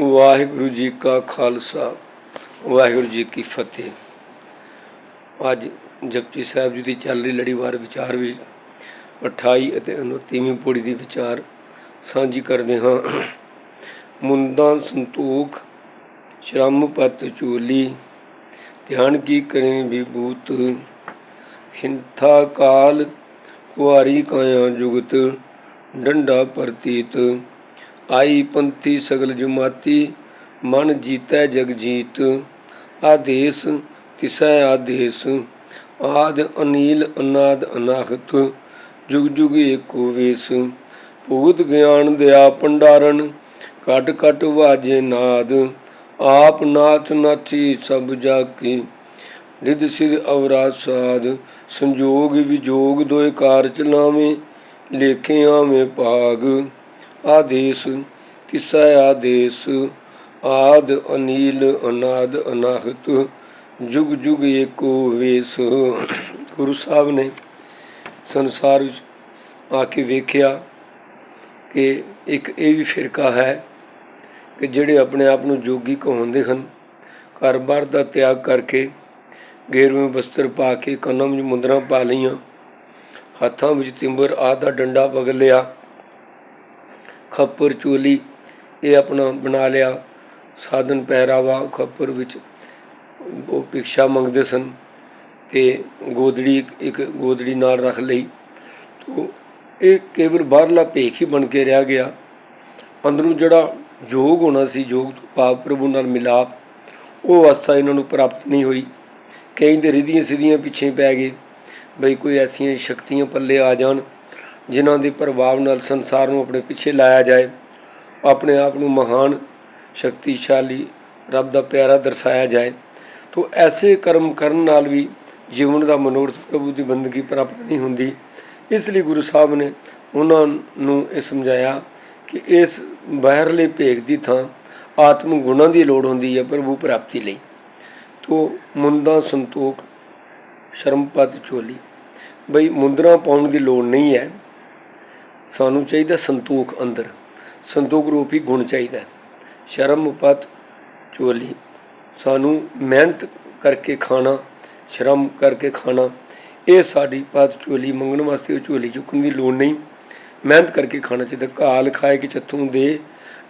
ਵਾਹਿਗੁਰੂ ਜੀ ਕਾ ਖਾਲਸਾ, ਵਾਹਿਗੁਰੂ ਜੀ ਕੀ ਫਤਿਹ। ਅੱਜ ਜਪਜੀ ਸਾਹਿਬ ਜੀ ਦੀ ਚੱਲ ਰਹੀ ਲੜੀਵਾਰ ਵਿਚਾਰ ਵਿੱਚ 28 ਅਤੇ 29ਵੀਂ ਪੌੜੀ ਦੀ ਵਿਚਾਰ ਸਾਂਝੀ ਕਰਦੇ ਹਾਂ। ਮੁੰਦਾਂ ਸੰਤੋਖ, ਸ਼ਰਮ ਪਤ ਚੋਲੀ, ਧਿਆਨ ਕੀ ਕਰੇ ਵਿਭੂਤ, ਹਿੰਥਾ ਕਾਲ ਕੁਆਰੀ ਕਾਇਆ ਜੁਗਤ, ਡੰਡਾ ਪ੍ਰਤੀਤ ਆਈ ਪੰਥੀ ਸਗਲ ਜਮਾਤੀ, ਮਨ ਜੀਤੈ ਜਗ ਜੀਤ, ਆਦੇਸ ਤਿਸੈ ਆਦੇਸ, ਆਦ ਅਨੀਲ ਅਨਾਦ ਅਨਾਹਤ, ਜੁਗ ਜੁਗ ਏਕੋ ਵੇਸ, ਭੂਤ ਗਿਆਨ ਦਿਆ ਭੰਡਾਰਨ ਕਟ ਕਟ ਵਾਜੇ ਨਾਦ, ਆਪ ਨਾਥ ਨਾਥੀ ਸਭ ਜਾ ਕੀ ਰਿਧ ਸਿਧ ਅਵਰਾ ਸਾਧ, ਸੰਜੋਗ ਵਿਜੋਗ ਦੋਇ ਕਾਰ ਚਲਾਵੇਂ ਲੇਖਿਆਂ ਮੇ ਭਾਗ। ਆਦੇਸ ਕਿਸੈ ਆਦੇਸ, ਆਦ ਅਨੀਲ ਅਨਾਦ ਅਨਾਹਤ, ਜੁਗ ਜੁਗ ਏਕੋ ਵੇਸ। ਗੁਰੂ ਸਾਹਿਬ ਨੇ ਸੰਸਾਰ ਵਿੱਚ ਆ ਕੇ ਵੇਖਿਆ ਕਿ ਇੱਕ ਇਹ ਵੀ ਫਿਰਕਾ ਹੈ ਕਿ ਜਿਹੜੇ ਆਪਣੇ ਆਪ ਨੂੰ ਜੋਗੀ ਕਹਾਉਂਦੇ ਹਨ ਘਰ-ਬਾਰ ਦਾ ਤਿਆਗ ਕਰਕੇ ਗੇਰਵੇਂ ਬਸਤਰ ਪਾ ਕੇ ਕੰਨਾਂ ਵਿੱਚ ਮੁੰਦਰਾਂ ਪਾ ਲਈਆਂ, ਹੱਥਾਂ ਵਿੱਚ ਤਿੰਬਰ ਆਦ ਦਾ ਡੰਡਾ ਪਕੜ ਲਿਆ ਖੱਪਰ ਚੋਲੀ, ਇਹ ਆਪਣਾ ਬਣਾ ਲਿਆ। ਸਾਧਨ ਪਹਿਰਾਵਾ ਖੱਪਰ ਵਿੱਚ। ਉਹ ਭਿਕਸ਼ਾ ਮੰਗਦੇ ਸਨ ਤੇ ਗੋਦੜੀ ਇੱਕ- ਇੱਕ ਗੋਦੜੀ ਨਾਲ ਰੱਖ ਲਈ। ਤੋ ਇਹ ਕੇਵਲ ਬਾਹਰਲਾ ਭੇਖ ਹੀ ਬਣ ਕੇ ਰਹਿ ਗਿਆ। ਅੰਦਰੋਂ ਜਿਹੜਾ ਯੋਗ ਹੋਣਾ ਸੀ ਯੋਗ ਤੋਂ ਪਾਪ ਪ੍ਰਭੂ ਨਾਲ ਮਿਲਾਪ, ਉਹ ਅਵਸਥਾ ਇਹਨਾਂ ਨੂੰ ਪ੍ਰਾਪਤ ਨਹੀਂ ਹੋਈ। ਕਈ ਤੇ ਰਿਧੀਆਂ ਸਿੱਧੀਆਂ ਪਿੱਛੇ ਪੈ ਗਏ। ਬਈ ਕੋਈ ਐਸੀਆਂ ਸ਼ਕਤੀਆਂ ਪੱਲੇ ਆ ਜਾਣ। ਜਿਨ੍ਹਾਂ ਦੇ ਪ੍ਰਭਾਵ ਨਾਲ ਸੰਸਾਰ ਨੂੰ ਆਪਣੇ ਪਿੱਛੇ ਲਾਇਆ ਜਾਏ, ਆਪਣੇ ਆਪ ਨੂੰ ਮਹਾਨ, ਸ਼ਕਤੀਸ਼ਾਲੀ ਰੱਬ ਦਾ ਪਿਆਰਾ ਦਰਸਾਇਆ ਜਾਏ, ਤੋ ਐਸੇ ਕਰਮ ਕਰਨ ਨਾਲ ਵੀ ਜੀਵਨ ਦਾ ਮਨੋਰਥ ਪ੍ਰਭੂ ਦੀ ਬੰਦਗੀ ਪ੍ਰਾਪਤ ਨਹੀਂ ਹੁੰਦੀ। ਇਸ ਲਈ ਗੁਰੂ ਸਾਹਿਬ ਨੇ ਉਹਨਾਂ ਨੂੰ ਇਹ ਸਮਝਾਇਆ ਕਿ ਇਸ ਬਾਹਰਲੇ ਭੇਖ ਦੀ ਥਾਂ ਆਤਮ ਗੁਣਾਂ ਦੀ ਲੋੜ ਹੁੰਦੀ ਹੈ ਪ੍ਰਭੂ ਪ੍ਰਾਪਤੀ ਲਈ। ਤੋ ਮੁੰਦਾ ਸੰਤੋਖ ਸ਼ਰਮਪਤ ਚੋਲੀ। ਬਈ ਮੁੰਦਰਾ ਪਾਉਣ ਦੀ ਲੋੜ ਨਹੀਂ ਹੈ। ਸਾਨੂੰ ਚਾਹੀਦਾ ਸੰਤੋਖ ਅੰਦਰ। ਸੰਤੋਖ ਰੂਪ ਹੀ ਗੁਣ ਚਾਹੀਦਾ ਸ਼ਰਮ ਸ਼ਰਮਪਤ ਚੋਲੀ। ਸਾਨੂੰ ਮਿਹਨਤ ਕਰਕੇ ਖਾਣਾ, ਸ਼ਰਮ ਕਰਕੇ ਖਾਣਾ, ਇਹ ਸਾਡੀ ਪਤ ਚੋਲੀ ਮੰਗਣ ਵਾਸਤੇ ਉਹ ਝੋਲੀ ਚੁੱਕਣ ਦੀ ਲੋੜ ਨਹੀਂ। ਮਿਹਨਤ ਕਰਕੇ ਖਾਣਾ ਚਾਹੀਦਾ। ਘਾਲ ਖਾਏ ਕਿ ਚੱਥੋਂ ਦੇ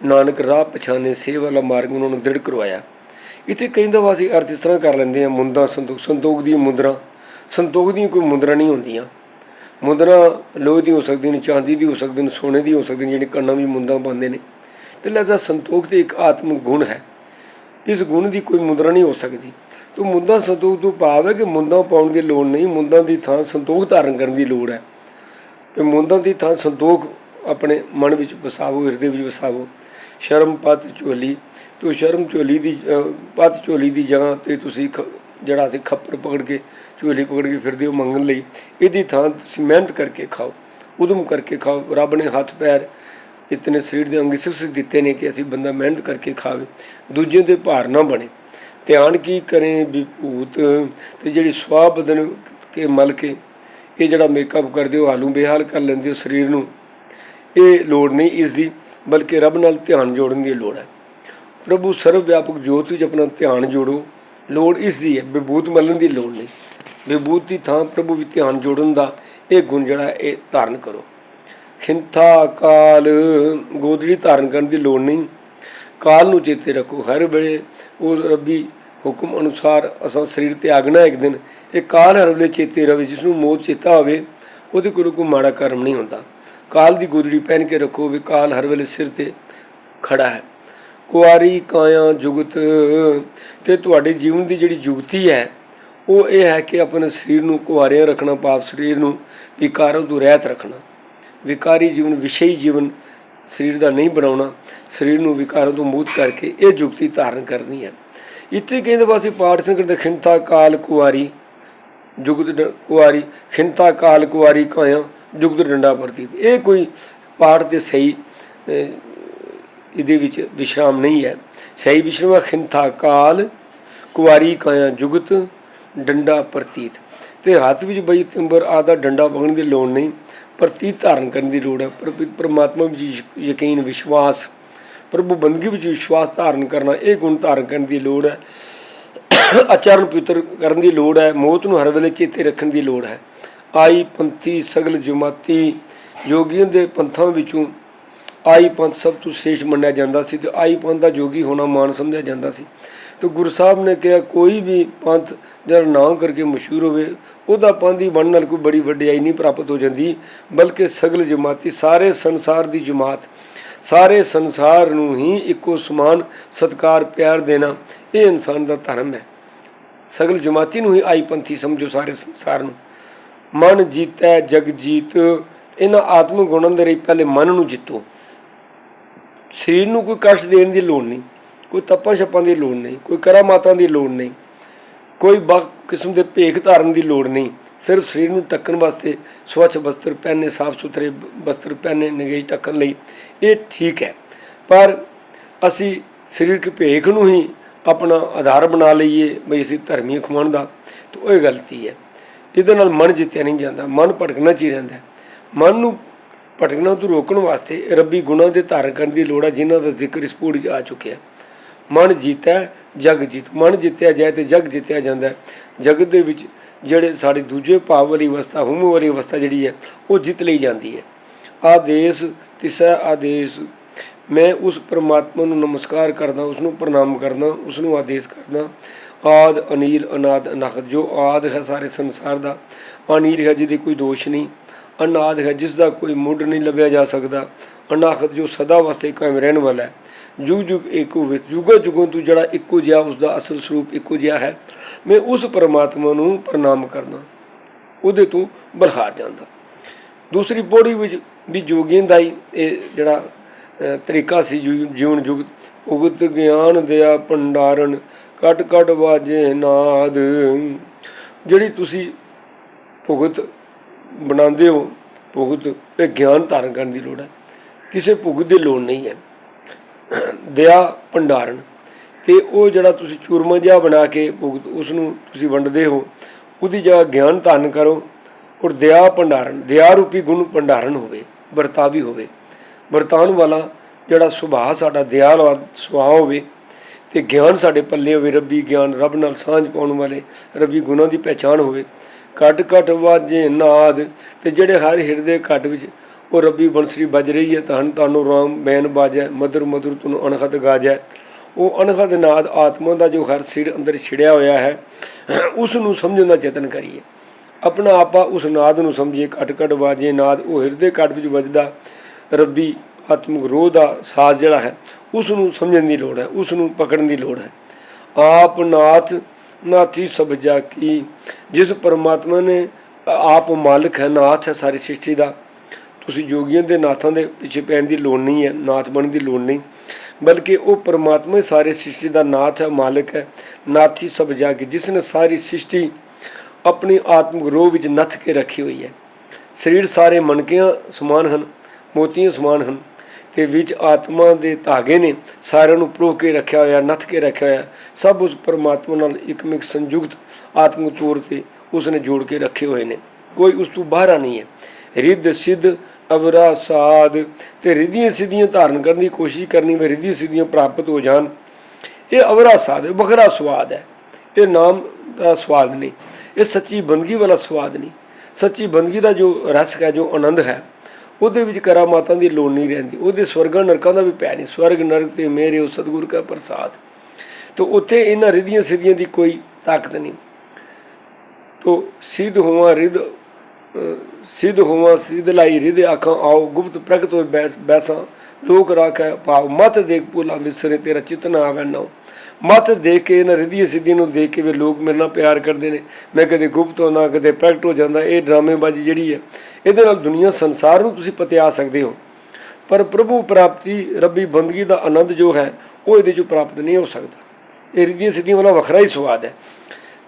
ਨਾਨਕ ਰਾਹ ਪਛਾਣੇ ਸੇਵਾ ਵਾਲਾ ਮਾਰਗ ਉਹਨਾਂ ਨੂੰ ਦ੍ਰਿੜ ਕਰਵਾਇਆ। ਇੱਥੇ ਕਹਿੰਦਾ ਵਾ ਅਸੀਂ ਅਰਥ ਇਸ ਤਰ੍ਹਾਂ ਕਰ ਲੈਂਦੇ ਆ ਮੁੰਦਾ ਸੰਤੋਖ ਸੰਤੋਖ ਦੀ ਮੁੰਦਰਾ। ਸੰਤੋਖ ਦੀਆਂ ਕੋਈ ਮੁੰਦਰਾ ਨਹੀਂ ਹੁੰਦੀਆਂ। ਮੁੰਦਰਾ ਲੋਹੇ ਦੀ ਹੋ ਸਕਦੀਆਂ ਨੇ, ਚਾਂਦੀ ਦੀ ਹੋ ਸਕਦੀਆਂ ਨੇ, ਸੋਨੇ ਦੀ ਹੋ ਸਕਦੀਆਂ ਨੇ, ਜਿਹੜੇ ਕੰਨਾਂ ਵਿੱਚ ਮੁੰਦਾਂ ਪਾਉਂਦੇ ਨੇ। ਤੇ ਲਿਹਾਜ਼ਾ ਸੰਤੋਖ ਤੇ ਇੱਕ ਆਤਮਿਕ ਗੁਣ ਹੈ। ਇਸ ਗੁਣ ਦੀ ਕੋਈ ਮੁੰਦਰਾ ਨਹੀਂ ਹੋ ਸਕਦੀ। ਤੋ ਮੁੰਦਾ ਸੰਤੋਖ ਤੋਂ ਭਾਵ ਹੈ ਕਿ ਮੁੰਦਾਂ ਪਾਉਣ ਦੀ ਲੋੜ ਨਹੀਂ, ਮੁੰਦਾਂ ਦੀ ਥਾਂ ਸੰਤੋਖ ਧਾਰਨ ਕਰਨ ਦੀ ਲੋੜ ਹੈ। ਕਿ ਮੁੰਦਾਂ ਦੀ ਥਾਂ ਸੰਤੋਖ ਆਪਣੇ ਮਨ ਵਿੱਚ ਵਸਾਵੋ, ਹਿਰਦੇ ਵਿੱਚ ਵਸਾਵੋ। ਸ਼ਰਮ ਪਤ ਝੋਲੀ, ਤੋ ਸ਼ਰਮ ਝੋਲੀ ਦੀ ਪਤ ਝੋਲੀ ਦੀ ਜਗ੍ਹਾ ਤੇ ਤੁਸੀਂ ਖ- ਜਿਹੜਾ ਅਸੀਂ ਖੱਪਰ ਪਕੜ ਕੇ ਝੋਲੀ ਪਕੜ ਕੇ ਫਿਰਦੇ ਹੋ ਮੰਗਣ ਲਈ, ਇਹਦੀ ਥਾਂ ਤੁਸੀਂ ਮਿਹਨਤ ਕਰਕੇ ਖਾਓ, ਉਦਮ ਕਰਕੇ ਖਾਓ, ਰੱਬ ਨੇ ਹੱਥ, ਪੈਰ ਇਤਨੇ ਸਰੀਰ ਦੇ ਅੰਗ ਸਿਸ ਦਿੱਤੇ ਨੇ ਕਿ ਅਸੀਂ ਬੰਦਾ ਮਿਹਨਤ ਕਰਕੇ ਖਾਵੇ ਦੂਜੇ ਦੇ ਭਾਰ ਨਾ ਬਣੇ। ਧਿਆਨ ਕੀ ਕਰੇ ਵਿਭੂਤ ਤੇ ਜਿਹੜੀ ਸਵਾਹ ਬਦਨ ਕੇ ਮਲ ਕੇ, ਇਹ ਜਿਹੜਾ ਮੇਕਅਪ ਕਰਦੇ ਹੋ ਹਾਲੂ ਬੇਹਾਲ ਕਰ ਲੈਂਦੇ ਹੋ ਸਰੀਰ ਨੂੰ, ਇਹ ਲੋੜ ਨਹੀਂ ਇਸ ਦੀ ਬਲਕਿ ਰੱਬ ਨਾਲ ਧਿਆਨ ਜੋੜਨ ਦੀ ਲੋੜ ਹੈ। ਪ੍ਰਭੂ ਸਰਵ ਵਿਆਪਕ ਜੋਤ ਵਿੱਚ ਆਪਣਾ ਧਿਆਨ ਜੋੜੋ। ਲੋੜ ਇਸ ਦੀ ਹੈ, ਵਿਭੂਤ ਮਲਣ ਦੀ ਲੋੜ ਨਹੀਂ। ਵਿਭੂਤ ਦੀ ਥਾਂ ਪ੍ਰਭੂ ਵਿੱਚ ਧਿਆਨ ਜੋੜਨ ਦਾ ਇਹ ਗੁਣ ਜਿਹੜਾ ਇਹ ਧਾਰਨ ਕਰੋ। ਖਿੰਥਾ ਕਾਲ, ਗੋਦੜੀ ਧਾਰਨ ਕਰਨ ਦੀ ਲੋੜ ਨਹੀਂ। ਕਾਲ ਨੂੰ ਚੇਤੇ ਰੱਖੋ। ਹਰ ਵੇਲੇ ਉਹ ਰੱਬੀ ਹੁਕਮ ਅਨੁਸਾਰ ਅਸਾਂ ਸਰੀਰ 'ਤੇ ਆਗਣਾ ਇੱਕ ਦਿਨ। ਇਹ ਕਾਲ ਹਰ ਵੇਲੇ ਚੇਤੇ ਰਹੇ, ਜਿਸ ਨੂੰ ਮੌਤ ਚੇਤਾ ਹੋਵੇ, ਉਹਦੇ ਕੋਲ ਕੋਈ ਮਾੜਾ ਕਰਮ ਨਹੀਂ ਹੁੰਦਾ। ਕਾਲ ਦੀ ਗੋਦੜੀ ਪਹਿਨ ਕੇ ਰੱਖੋ ਵੀ ਕਾਲ ਹਰ ਵੇਲੇ ਸਿਰ ਤੇ ਖੜਾ ਹੈ। ਕੁਆਰੀ ਕਾਇਆ ਜੁਗਤ। ਤੇ ਤੁਹਾਡੇ ਜੀਵਨ ਦੀ ਜਿਹੜੀ ਜੁਗਤੀ ਹੈ, ਉਹ ਇਹ ਹੈ ਕਿ ਆਪਣੇ ਸਰੀਰ ਨੂੰ ਕੁਆਰਿਆਂ ਰੱਖਣਾ, ਪਾਪ ਸਰੀਰ ਨੂੰ ਵਿਕਾਰਾਂ ਤੋਂ ਰਹਿਤ ਰੱਖਣਾ। ਵਿਕਾਰੀ ਜੀਵਨ ਵਿਸ਼ਈ ਜੀਵਨ ਸਰੀਰ ਦਾ ਨਹੀਂ ਬਣਾਉਣਾ, ਸਰੀਰ ਨੂੰ ਵਿਕਾਰਾਂ ਤੋਂ ਮੁਕਤ ਕਰਕੇ ਇਹ ਜੁਗਤੀ ਧਾਰਨ ਕਰਨੀ ਹੈ। ਇੱਥੇ ਕਹਿੰਦੇ ਵਾਸੀ ਪਾਠ ਸੰਗਤ ਦੇ ਖਿੰਤਾ ਕਾਲ ਕੁਆਰੀ ਜੁਗਤ ਡ- ਕੁਆਰੀ ਖਿੰਤਾ ਕਾਲ ਕੁਆਰੀ ਕਾਇਆ ਜੁਗਤ ਡੰਡਾ ਪ੍ਰਤੀ ਇਹ ਕੋਈ ਪਾਠ ਦੇ ਸਹੀ ਇਹਦੇ ਵਿੱਚ ਵਿਸ਼ਰਾਮ ਨਹੀਂ ਹੈ। ਸਹੀ ਵਿਸ਼ਰਾਮ ਖਿੰਥਾ ਕਾਲ, ਕੁਵਾਰੀ ਕਾਇਆ ਜੁਗਤ, ਡੰਡਾ ਪ੍ਰਤੀਤ। ਤੇ ਹੱਥ ਵਿੱਚ ਬਈ ਤਿੰਬਰ ਆਦਾ ਡੰਡਾ ਪਕੜਨ ਦੀ ਲੋੜ ਨਹੀਂ। ਪ੍ਰਤੀਤ ਧਾਰਨ ਕਰਨ ਦੀ ਲੋੜ ਹੈ। ਪਰ ਪਰਮਾਤਮਾ ਵਿੱਚ ਯਕੀਨ, ਵਿਸ਼ਵਾਸ। ਪ੍ਰਭੂ ਬੰਦਗੀ ਵਿੱਚ ਵਿਸ਼ਵਾਸ ਧਾਰਨ ਕਰਨਾ, ਇਹ ਗੁਣ ਧਾਰਨ ਕਰਨ ਦੀ ਲੋੜ ਹੈ। ਆਚਰਣ ਪਵਿੱਤਰ ਕਰਨ ਦੀ ਲੋੜ ਹੈ। ਮੌਤ ਨੂੰ ਹਰ ਵੇਲੇ ਚੇਤੇ ਰੱਖਣ ਦੀ ਲੋੜ ਹੈ। ਆਈ ਪੰਥੀ ਸਗਲ ਜਮਾਤੀ ਯੋਗੀਆਂ ਦੇ ਪੰਥਾਂ ਵਿੱਚੋਂ ਆਈ ਪੰਥ ਸਭ ਤੋਂ ਸ੍ਰੇਸ਼ਟ ਮੰਨਿਆ ਜਾਂਦਾ ਸੀ ਤੇ ਆਈ ਪੰਥ ਦਾ ਜੋਗੀ ਹੋਣਾ ਮਾਣ ਸਮਝਿਆ ਜਾਂਦਾ ਸੀ। ਤੇ ਗੁਰੂ ਸਾਹਿਬ ਨੇ ਕਿਹਾ, ਕੋਈ ਵੀ ਪੰਥ ਜਿਹੜਾ ਨਾਂ ਕਰਕੇ ਮਸ਼ਹੂਰ ਹੋਵੇ, ਉਹਦਾ ਪੰਥ ਦੀ ਬਣਨ ਨਾਲ ਕੋਈ ਬੜੀ ਵਡਿਆਈ ਨਹੀਂ ਪ੍ਰਾਪਤ ਹੋ ਜਾਂਦੀ, ਬਲਕਿ ਸਗਲ ਜਮਾਤੀ, ਸਾਰੇ ਸੰਸਾਰ ਦੀ ਜਮਾਤ, ਸਾਰੇ ਸੰਸਾਰ ਨੂੰ ਹੀ ਇੱਕੋ ਸਮਾਨ ਸਤਕਾਰ, ਪਿਆਰ ਦੇਣਾ, ਇਹ ਇਨਸਾਨ ਦਾ ਧਰਮ ਹੈ। ਸਗਲ ਜਮਾਤੀ ਨੂੰ ਹੀ ਆਈ ਪੰਥੀ ਸਮਝੋ ਸਾਰੇ ਸੰਸਾਰ ਨੂੰ। ਮਨ ਜੀਤੈ, ਜਗ ਜੀਤ, ਇਹਨਾਂ ਆਤਮਿਕ ਗੁਣਾਂ ਦੇ ਲਈ ਪਹਿਲੇ ਮਨ ਨੂੰ ਜਿੱਤੋ। ਸਰੀਰ ਨੂੰ ਕੋਈ ਕਸ਼ਟ ਦੇਣ ਦੀ ਲੋੜ ਨਹੀਂ, ਕੋਈ ਤਪਾਂ ਛਪਾਂ ਦੀ ਲੋੜ ਨਹੀਂ, ਕੋਈ ਕਰਾਮਾਤਾਂ ਦੀ ਲੋੜ ਨਹੀਂ, ਕੋਈ ਬਾ ਕਿਸਮ ਦੇ ਭੇਖ ਧਾਰਨ ਦੀ ਲੋੜ ਨਹੀਂ, ਸਿਰਫ ਸਰੀਰ ਨੂੰ ਟੱਕਣ ਵਾਸਤੇ ਸਵੱਛ ਵਸਤਰ ਪਹਿਨੇ, ਸਾਫ਼ ਸੁਥਰੇ ਵਸਤਰ ਪਹਿਨੇ, ਨਗੇਜ ਟੱਕਣ ਲਈ ਇਹ ਠੀਕ ਹੈ। ਪਰ ਅਸੀਂ ਸਰੀਰਕ ਭੇਖ ਨੂੰ ਹੀ ਆਪਣਾ ਆਧਾਰ ਬਣਾ ਲਈਏ ਬਈ ਅਸੀਂ ਧਰਮੀ ਖਵਾਉਣ ਦਾ, ਤਾਂ ਉਹ ਇਹ ਗਲਤੀ ਹੈ। ਇਹਦੇ ਨਾਲ ਮਨ ਜਿੱਤਿਆ ਨਹੀਂ ਜਾਂਦਾ, ਮਨ ਭਟਕਣਾ ਚੀ ਰਹਿੰਦਾ ਮਨ ਨੂੰ ਭਟਕਣਾ ਤੋਂ ਰੋਕਣ ਵਾਸਤੇ ਰੱਬੀ ਗੁਣਾਂ ਦੇ ਧਾਰਨ ਕਰਨ ਦੀ ਲੋੜ ਹੈ, ਜਿਨ੍ਹਾਂ ਦਾ ਜ਼ਿਕਰ ਇਸ ਪੂੜੀ 'ਚ ਆ ਚੁੱਕਿਆ ਮਨ ਜੀਤਾ, ਜਗ ਜੀਤ। ਮਨ ਜਿੱਤਿਆ ਜਾਏ ਤੇ ਜਗ ਜਿੱਤਿਆ ਜਾਂਦਾ ਜਗਤ ਦੇ ਵਿੱਚ ਜਿਹੜੇ ਸਾਡੇ ਦੂਜੇ ਭਾਵ ਵਾਲੀ ਅਵਸਥਾ ਹੁਮ ਵਾਲੀ ਅਵਸਥਾ ਜਿਹੜੀ ਹੈ, ਉਹ ਜਿੱਤ ਲਈ ਜਾਂਦੀ ਹੈ। ਆਦੇਸ਼ ਤਿਸਾ ਆਦੇਸ਼। ਮੈਂ ਉਸ ਪਰਮਾਤਮਾ ਨੂੰ ਨਮਸਕਾਰ ਕਰਦਾ, ਉਸ ਨੂੰ ਪ੍ਰਣਾਮ ਕਰਦਾ, ਉਸ ਨੂੰ ਆਦੇਸ਼ ਕਰਦਾ। ਆਦ, ਅਨੀਲ, ਅਨਾਦ ਅਨਹਦ ਜੋ ਆਦ ਹੈ, ਸਾਰੇ ਸੰਸਾਰ ਦਾ। ਅਨੀਲ ਹੈ, ਜਿਹਦੇ ਕੋਈ ਦੋਸ਼ ਨਹੀਂ। ਅਨਾਦ ਹੈ, ਜਿਸ ਦਾ ਕੋਈ ਮੁੱਢ ਨਹੀਂ ਲੱਭਿਆ ਜਾ ਸਕਦਾ। ਅਨਾਖਤ ਜੋ ਸਦਾ ਵਾਸਤੇ ਕਾਇਮ ਰਹਿਣ ਵਾਲਾ ਹੈ। ਜੁਗ ਜੁਗ ਏਕੋ ਵਿੱਚ ਜੁਗੋ ਜੁਗੋਂ ਤੂੰ ਜਿਹੜਾ ਇੱਕੋ ਜਿਹਾ, ਉਸ ਦਾ ਅਸਲ ਸਰੂਪ ਇੱਕੋ ਜਿਹਾ ਹੈ। ਮੈਂ ਉਸ ਪਰਮਾਤਮਾ ਨੂੰ ਪ੍ਰਣਾਮ ਕਰਦਾ ਉਹਦੇ ਤੋਂ ਬਰਹਾਰ ਜਾਂਦਾ। ਦੂਸਰੀ ਪੌੜੀ ਵਿੱਚ ਵੀ ਜੋਗੀਆਂ ਦਾ ਹੀ ਇਹ ਜਿਹੜਾ ਤਰੀਕਾ ਸੀ ਜੀਵ- ਜੀਵਨ ਜੁਗ। ਭੁਗਤ ਗਿਆਨ ਦਿਆ ਭੰਡਾਰਨ ਕਟ ਕਟ ਵਾਜੇ ਨਾਦ। ਜਿਹੜੀ ਤੁਸੀਂ ਭੁਗਤ ਬਣਾਉਂਦੇ ਹੋ, ਭੁਗਤ ਇਹ ਗਿਆਨ ਧਾਰਨ ਕਰਨ ਦੀ ਲੋੜ ਹੈ। ਕਿਸੇ ਭੁਗਤ ਦੀ ਲੋੜ ਨਹੀਂ ਹੈ। ਦਇਆ ਭੰਡਾਰਨ, ਤੇ ਉਹ ਜਿਹੜਾ ਤੁਸੀਂ ਚੂਰਮਾ ਜਿਹਾ ਬਣਾ ਕੇ ਭੁਗਤ ਉਸ ਨੂੰ ਤੁਸੀਂ ਵੰਡਦੇ ਹੋ, ਉਹਦੀ ਜਗ੍ਹਾ ਗਿਆਨ ਧਾਰਨ ਕਰੋ ਔਰ ਦਇਆ ਭੰਡਾਰਨ, ਦਇਆ ਰੂਪੀ ਗੁਣ ਭੰਡਾਰਨ ਹੋਵੇ ਵਰਤਾਵੀ ਹੋਵੇ। ਵਰਤਾਉਣ ਵਾਲਾ ਜਿਹੜਾ ਸੁਭਾਅ ਸਾਡਾ ਦਇਆ ਵਾਲਾ ਸੁਭਾਅ ਹੋਵੇ, ਤੇ ਗਿਆਨ ਸਾਡੇ ਪੱਲੇ ਹੋਵੇ, ਰੱਬੀ ਗਿਆਨ, ਰੱਬ ਨਾਲ ਸਾਂਝ ਪਾਉਣ ਵਾਲੇ ਰੱਬੀ ਗੁਣਾਂ ਦੀ ਪਹਿਚਾਣ ਹੋਵੇ ਘਟ ਘਟ ਵਾਜੇ ਨਾਦ ਤੇ ਜਿਹੜੇ ਹਰ ਹਿਰਦੇ ਘਟ ਵਿੱਚ ਉਹ ਰੱਬੀ ਬੰਸਰੀ ਵੱਜ ਰਹੀ ਹੈ, ਧੰਨ ਤਾਨੂੰ ਰਾਮ ਬੈਨ ਬਾਜੈ, ਮਧੁਰ ਮਧੁਰ ਤੁਨ ਅਣਖਤ ਗਾਜੈ। ਉਹ ਅਣਖਤ ਨਾਦ ਆਤਮਾ ਦਾ ਜੋ ਹਰ ਸਿਰ ਅੰਦਰ ਛਿੜਿਆ ਹੋਇਆ ਹੈ, ਉਸ ਨੂੰ ਸਮਝਣ ਦਾ ਯਤਨ ਕਰੀਏ। ਆਪਣਾ ਆਪਾ ਉਸ ਨਾਦ ਨੂੰ ਸਮਝੀਏ, ਘਟ ਘਟ ਵਾਜੇ ਨਾਦ, ਉਹ ਹਿਰਦੇ ਘਟ ਵਿੱਚ ਵੱਜਦਾ, ਰੱਬੀ ਆਤਮਿਕ ਰੋਹ ਦਾ ਸਾਜ਼ ਜਿਹੜਾ ਹੈ, ਉਸ ਨੂੰ ਸਮਝਣ ਦੀ ਲੋੜ ਹੈ, ਉਸ ਨੂੰ ਪਕੜਨ ਦੀ ਲੋੜ ਹੈ। ਆਪ ਨਾਥ ਨਾਥੀ ਸਭ ਜਾ ਕੀ। ਜਿਸ ਪਰਮਾਤਮਾ ਨੇ ਆਪ ਮਾਲਕ ਹੈ, ਨਾਥ ਹੈ ਸਾਰੀ ਸ੍ਰਿਸ਼ਟੀ ਦਾ। ਤੁਸੀਂ ਜੋਗੀਆਂ ਦੇ ਨਾਥਾਂ ਦੇ ਪਿੱਛੇ ਪੈਣ ਦੀ ਲੋੜ ਨਹੀਂ ਹੈ, ਨਾਥ ਬਣਨ ਦੀ ਲੋੜ ਨਹੀਂ। ਬਲਕਿ ਉਹ ਪਰਮਾਤਮਾ ਹੀ ਸਾਰੇ ਸ੍ਰਿਸ਼ਟੀ ਦਾ ਨਾਥ ਹੈ, ਮਾਲਕ ਹੈ, ਨਾਥੀ ਸਭ ਜਾ ਕੇ, ਜਿਸ ਨੇ ਸਾਰੀ ਸ੍ਰਿਸ਼ਟੀ ਆਪਣੀ ਆਤਮਿਕ ਰੋਹ ਵਿੱਚ ਨੱਥ ਕੇ ਰੱਖੀ ਹੋਈ ਹੈ। ਸਰੀਰ ਸਾਰੇ ਮਣਕਿਆਂ ਸਮਾਨ ਹਨ, ਮੋਤੀਆਂ ਸਮਾਨ ਹਨ। ਤੇ ਵਿੱਚ ਆਤਮਾ ਦੇ ਧਾਗੇ ਨੇ ਸਾਰਿਆਂ ਨੂੰ ਪ੍ਰੋ ਕੇ ਰੱਖਿਆ ਹੋਇਆ, ਨੱਥ ਕੇ ਰੱਖਿਆ ਹੋਇਆ। ਸਭ ਉਸ ਪਰਮਾਤਮਾ ਨਾਲ ਇੱਕਮਿਕ ਸੰਯੁਕਤ ਆਤਮਿਕ ਤੌਰ ਤੇ ਉਸ ਨੇ ਜੋੜ ਕੇ ਰੱਖੇ ਹੋਏ ਨੇ। ਕੋਈ ਉਸ ਤੋਂ ਬਾਹਰ ਨਹੀਂ ਹੈ। ਰਿੱਧ, ਸਿੱਧ, ਅਵਰਾ, ਸਾਧ ਤੇ ਰਿਧੀਆਂ ਸਿੱਧੀਆਂ ਧਾਰਨ ਕਰਨ ਦੀ ਕੋਸ਼ਿਸ਼ ਕਰਨੀ ਵੇ ਰਿੱਧੀਆਂ ਸਿੱਧੀਆਂ ਪ੍ਰਾਪਤ ਹੋ ਜਾਣ। ਇਹ ਅਵਰਾ, ਸਾਧ ਹੈ ਵੱਖਰਾ ਸਵਾਦ ਹੈ। ਇਹ ਨਾਮ ਦਾ ਸਵਾਦ ਨਹੀਂ। ਇਹ ਸੱਚੀ ਬੰਦਗੀ ਵਾਲਾ ਸਵਾਦ ਨਹੀਂ। ਸੱਚੀ ਬੰਦਗੀ ਦਾ ਜੋ ਰਸ ਹੈ, ਜੋ ਆਨੰਦ ਹੈ ਉਹਦੇ ਵਿੱਚ ਕਰਾਮਾਤਾਂ ਦੀ ਲੋੜ ਨਹੀਂ ਰਹਿੰਦੀ। ਉਹਦੇ ਸਵਰਗਾਂ ਨਰਕਾਂ ਦਾ ਵੀ ਪੈ ਨਹੀਂ। ਸਵਰਗ, ਨਰਕ ਤੇ ਮੇਰੇ ਉਹ ਸਤਿਗੁਰ ਕਾ ਪ੍ਰਸਾਦ। ਤੋ ਉੱਥੇ ਇਹਨਾਂ ਰਿਧੀਆਂ ਸਿੱਧੀਆਂ ਦੀ ਕੋਈ ਤਾਕਤ ਨਹੀਂ। ਤੋ ਸਿੱਧ ਹੋਵਾਂ ਰਿਧ ਸਿੱਧ ਹੋਵਾਂ ਸਿੱਧ ਲਾਈ ਰਿਧ, ਆਖਾਂ, ਆਓ ਗੁਪਤ ਪ੍ਰਗਟ ਹੋਏ ਬੈਸ- ਬੈਸਾਂ। ਲੋਕ ਰਾਖੈ ਭਾਵ ਮਤ ਦੇਖ ਭੁਲਾ ਵਿਸਰੇ ਤੇਰਾ ਚਿਤ ਨਾ ਆਵੈ ਨਾ ਮਤ ਦੇਖ ਕੇ ਇਹਨਾਂ ਰਿਧੀਆਂ ਸਿੱਧੀਆਂ ਨੂੰ ਦੇਖ ਕੇ ਵੀ ਲੋਕ ਮੇਰੇ ਨਾਲ ਪਿਆਰ ਕਰਦੇ ਨੇ। ਮੈਂ ਕਦੇ ਗੁਪਤ ਹੋਣਾ ਕਦੇ ਪ੍ਰਗਟ ਹੋ ਜਾਂਦਾ। ਇਹ ਡਰਾਮੇਬਾਜ਼ੀ ਜਿਹੜੀ ਹੈ, ਇਹਦੇ ਨਾਲ ਦੁਨੀਆ ਸੰਸਾਰ ਨੂੰ ਤੁਸੀਂ ਪਤਿਆ ਸਕਦੇ ਹੋ। ਪਰ ਪ੍ਰਭੂ ਪ੍ਰਾਪਤੀ, ਰੱਬੀ ਬੰਦਗੀ ਦਾ ਆਨੰਦ ਜੋ ਹੈ, ਉਹ ਇਹਦੇ ਚੋਂ ਪ੍ਰਾਪਤ ਨਹੀਂ ਹੋ ਸਕਦਾ। ਇਹ ਰਿਧੀਆਂ ਸਿੱਧੀਆਂ ਵਾਲਾ ਵੱਖਰਾ ਹੀ ਸਵਾਦ ਹੈ।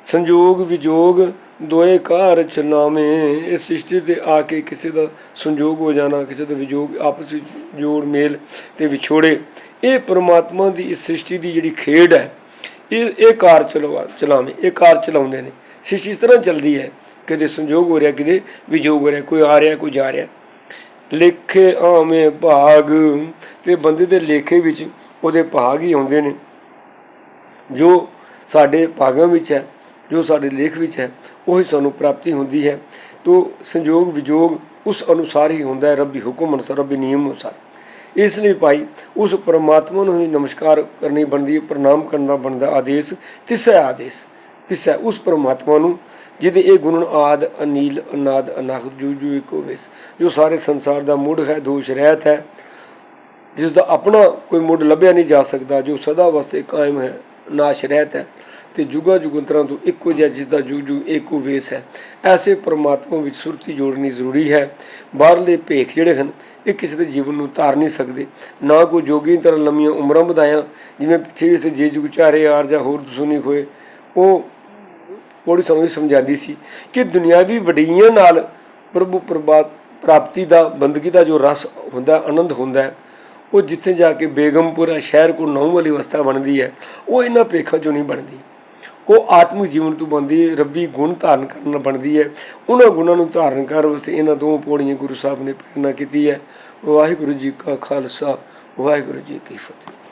ਸੰਜੋਗ ਵਿਜੋਗ ਦੋਏ ਕਾਰ ਚਨਾਵੇਂ ਇਸ ਸ੍ਰਿਸ਼ਟੀ ਤੇ ਆ ਕੇ ਕਿਸੇ ਦਾ ਸੰਜੋਗ ਹੋ ਜਾਣਾ, ਕਿਸੇ ਦਾ ਵਿਜੋਗ ਆਪਸ ਵਿੱਚ ਜੋੜ ਮੇਲ ਤੇ ਵਿਛੋੜੇ। ਇਹ ਪ੍ਰਮਾਤਮਾ ਦੀ ਇਸ ਸ੍ਰਿਸ਼ਟੀ ਦੀ ਜਿਹੜੀ ਖੇਡ ਹੈ, ਇਹ ਇਹ ਕਾਰ ਚਲਵਾ, ਚਲਾਵੇਂ, ਇਹ ਕਾਰ ਚਲਾਉਂਦੇ ਨੇ। ਸ੍ਰਿਸ਼ਟੀ ਇਸ ਤਰ੍ਹਾਂ ਚੱਲਦੀ ਹੈ, ਕਿਤੇ ਸੰਜੋਗ ਹੋ ਰਿਹਾ, ਕਿਤੇ ਵਿਜੋਗ ਹੋ ਰਿਹਾ, ਕੋਈ ਆ ਰਿਹਾ, ਕੋਈ ਜਾ ਰਿਹਾ। ਲੇਖੇ ਆਵੇਂ ਭਾਗ ਤੇ ਬੰਦੇ ਦੇ ਲੇਖੇ ਵਿੱਚ ਉਹਦੇ ਭਾਗ ਹੀ ਆਉਂਦੇ ਨੇ। ਜੋ ਸਾਡੇ ਭਾਗਾਂ ਵਿੱਚ ਹੈ ਜੋ ਸਾਡੇ ਲੇਖ ਵਿੱਚ ਹੈ, ਉਹੀ ਸਾਨੂੰ ਪ੍ਰਾਪਤੀ ਹੁੰਦੀ ਹੈ। ਤੋ ਸੰਜੋਗ ਵਿਜੋਗ ਉਸ ਅਨੁਸਾਰ ਹੀ ਹੁੰਦਾ ਹੈ, ਰੱਬੀ ਹੁਕਮ ਅਨੁਸਾਰ, ਰੱਬੀ ਨਿਯਮ ਅਨੁਸਾਰ। ਇਸ ਲਈ ਭਾਈ, ਉਸ ਪਰਮਾਤਮਾ ਨੂੰ ਹੀ ਨਮਸਕਾਰ ਕਰਨੀ ਬਣਦੀ ਹੈ ਪ੍ਰਣਾਮ ਕਰਨਾ ਬਣਦਾ ਆਦੇਸ਼ ਤਿਸੈ ਆਦੇਸ਼ ਤਿਸੈ ਉਸ ਪਰਮਾਤਮਾ ਨੂੰ, ਜਿਹਦੇ ਇਹ ਗੁਣ ਆਦ, ਅਨੀਲ, ਅਨਾਦ, ਅਨਾਹਤ, ਜੂ ਜੂ ਏਕੋ ਵੇਸ। ਜੋ ਸਾਰੇ ਸੰਸਾਰ ਦਾ ਮੁੱਢ ਹੈ, ਦੋਸ਼ ਰਹਿਤ ਹੈ ਜਿਸ ਦਾ ਆਪਣਾ ਕੋਈ ਮੁੱਢ ਲੱਭਿਆ ਨਹੀਂ ਜਾ ਸਕਦਾ, ਜੋ ਸਦਾ ਵਾਸਤੇ ਕਾਇਮ ਹੈ, ਨਾਸ਼ ਰਹਿਤ ਹੈ। ਤੇ ਜੁਗਾ ਜੁਗੰਤਰਾਂ ਤੋਂ ਇੱਕੋ ਜਿਹਾ ਜਿਸ ਦਾ ਜੁਗ ਜੁਗ ਏਕੋ ਵੇਸ ਹੈ। ਐਸੇ ਪ੍ਰਮਾਤਮਾ ਵਿੱਚ ਸੁਰਤੀ ਜੋੜਨੀ ਜ਼ਰੂਰੀ ਹੈ। ਬਾਹਰਲੇ ਭੇਖ ਜਿਹੜੇ ਹਨ, ਇਹ ਕਿਸੇ ਦੇ ਜੀਵਨ ਨੂੰ ਤਾਰ ਨਹੀਂ ਸਕਦੇ। ਨਾ ਕੋਈ ਜੋਗੀ ਤਰ੍ਹਾਂ ਲੰਮੀਆਂ ਉਮਰਾਂ ਵਧਾਇਆ ਜਿਵੇਂ ਪਿੱਛੇ ਵੀ ਸੇ ਜੇ ਜੁਗ ਚਾਰੇ ਆਰ ਜਾਂ ਹੋਰ ਦੁਸ਼ਮਣੀ ਹੋਏ, ਉਹ ਬੜੀ ਸਾਨੂੰ ਸਮਝਾਉਂਦੀ ਸੀ ਕਿ ਦੁਨਿਆਵੀ ਵਡਿਆਂ ਨਾਲ ਪ੍ਰਭੂ ਪ੍ਰਭਾਤ ਪ੍ਰਾਪਤੀ ਦਾ, ਬੰਦਗੀ ਦਾ ਜੋ ਰਸ ਹੁੰਦਾ, ਆਨੰਦ ਹੁੰਦਾ ਉਹ ਜਿੱਥੇ ਜਾ ਕੇ ਬੇਗਮਪੁਰਾ ਸ਼ਹਿਰ ਕੋ ਨੌ ਵਾਲੀ ਅਵਸਥਾ ਬਣਦੀ ਹੈ, ਉਹ ਇਹਨਾਂ ਪੇਖਾਂ ਚੋਂ ਨਹੀਂ ਬਣਦੀ। ਉਹ ਆਤਮਿਕ ਜੀਵਨ ਤੋਂ ਬਣਦੀ ਹੈ, ਰੱਬੀ ਗੁਣ ਧਾਰਨ ਕਰਨ ਨਾਲ ਬਣਦੀ ਹੈ। ਉਹਨਾਂ ਗੁਣਾਂ ਨੂੰ ਧਾਰਨ ਕਰਨ ਵਾਸਤੇ ਇਹਨਾਂ ਦੋ ਪੌੜੀਆਂ ਗੁਰੂ ਸਾਹਿਬ ਨੇ ਪ੍ਰੇਰਣਾ ਕੀਤੀ ਹੈ। ਵਾਹਿਗੁਰੂ ਜੀ ਕਾ ਖਾਲਸਾ, ਵਾਹਿਗੁਰੂ ਜੀ ਕੀ ਫਤਿਹ।